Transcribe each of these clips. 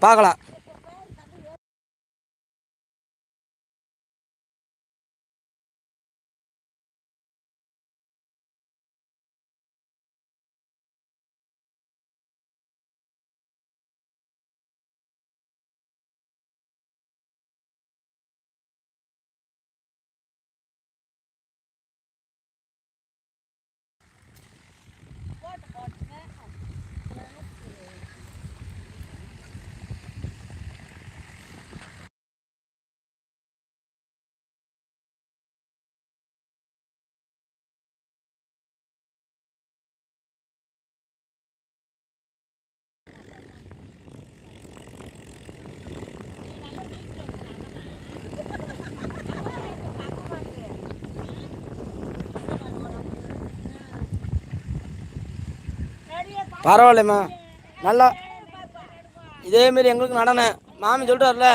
பார்க்கலாம் பரவாயில்லம்மா. நல்லா. இதேமாரி எங்களுக்கு நடனம் மாமி சொல்கிறார்ல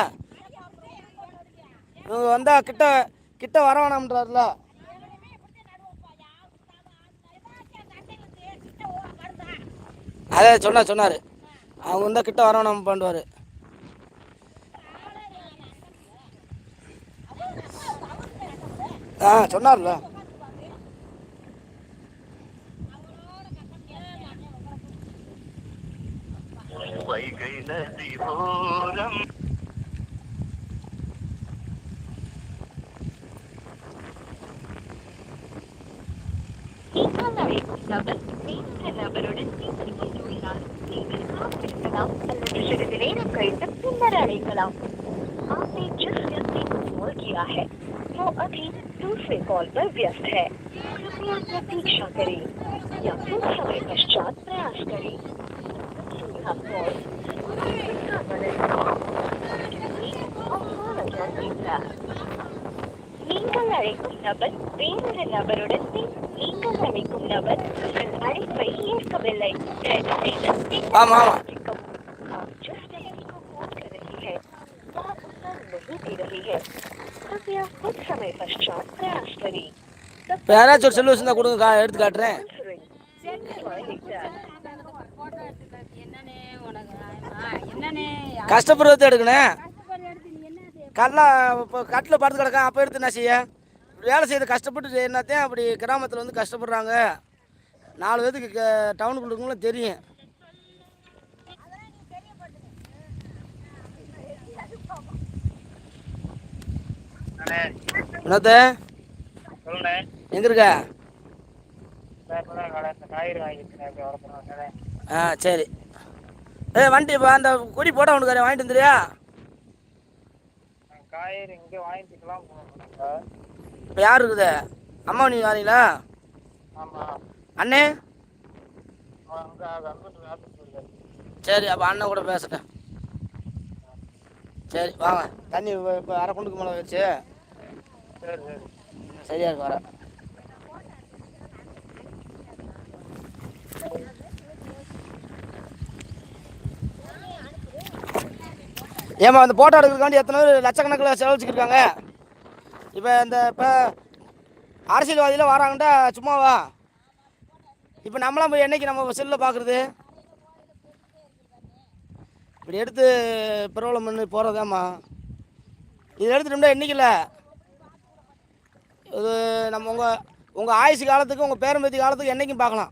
இவங்க வந்தால் கிட்ட கிட்ட வர வேணாம்ன்றார்ல. அதே சொன்னார் சொன்னார். அவங்க வந்தால் கிட்ட வர வேணாம் பண்ணுவார் ஆ சொன்னார்ல. வைகை நதி ஓரம் நீங்கள் அழைக்கும் நபர் வேறொரு நபருடன் பேசிக் கொண்டுள்ளார் நீங்கள் காத்திருக்கலாம் அல்லது சிறிது நேரம் கழித்து பின்னர் அழைக்கலாம் आपने जिस व्यक्ति को कॉल किया है वो अभी दूसरे कॉल पर व्यस्त है कृपया प्रतीक्षा करें या कुछ समय पश्चात प्रयास करें நீங்கள் அழைக்கும் நபர் வேறொரு நபருடன் நீங்கள் அழைக்கும் நபர் உங்கள் அழைப்பை ஏற்கவில்லை. ஆமா ஆமா. வேற ஒரு கொடுங்க எடுத்து காட்டுறேன். கஷ்டப்படுறது எடுக்கணும் கஷ்டப்பட்டு எடுத்து நீ என்ன செய்ய கல்லாம் இப்போ கட்டில் படுத்து கிடக்கேன் அப்போ எடுத்து என்ன செய்ய? வேலை செய்யறது கஷ்டப்பட்டு என்னத்தையும் அப்படி கிராமத்தில் வந்து கஷ்டப்படுறாங்க. நாலு பேருக்கு க- டவுனுக்குள்ள இருக்கவங்களும் தெரியும். என்னத்த? எங்கே இருக்க? ஆ சரி. ஏ வண்டி இப்போ அந்த கொடி போட ஒன்று வாங்கிட்டு வந்துறியா காய்கறி இங்கே வாங்கிக்கலாம் இப்போ யார் இருக்குது? அம்மா நீ வரீங்களா? ஆமாம் அண்ணே? சரி அப்போ அண்ணன் கூட பேசுகிறேன் சரி வாங்க. தண்ணி இப்போ இப்போ அரை குண்டுக்கு மேலே வச்சு. சரி சரி. சரியா இருக்கு வரேன் ஏமா அந்த போட்டோ எடுக்கிறதுக்காண்டி எத்தனை பேர் லட்சக்கணக்கில் செலவழிச்சிருக்காங்க இப்போ இந்த இப்போ அரசியல்வாதியில் வராங்கண்டா சும்மாவா? இப்போ நம்மளாம் போய் என்றைக்கு நம்ம செல்லில் பார்க்குறது இப்படி எடுத்து பிரபலம் பண்ணி போகிறதாம்மா இது எடுத்துட்டோம்னா என்றைக்கில்ல இது நம்ம உங்கள் உங்கள் ஆயுசு காலத்துக்கு உங்கள் பேரம்பேத்தி காலத்துக்கு என்றைக்கும் பார்க்கலாம்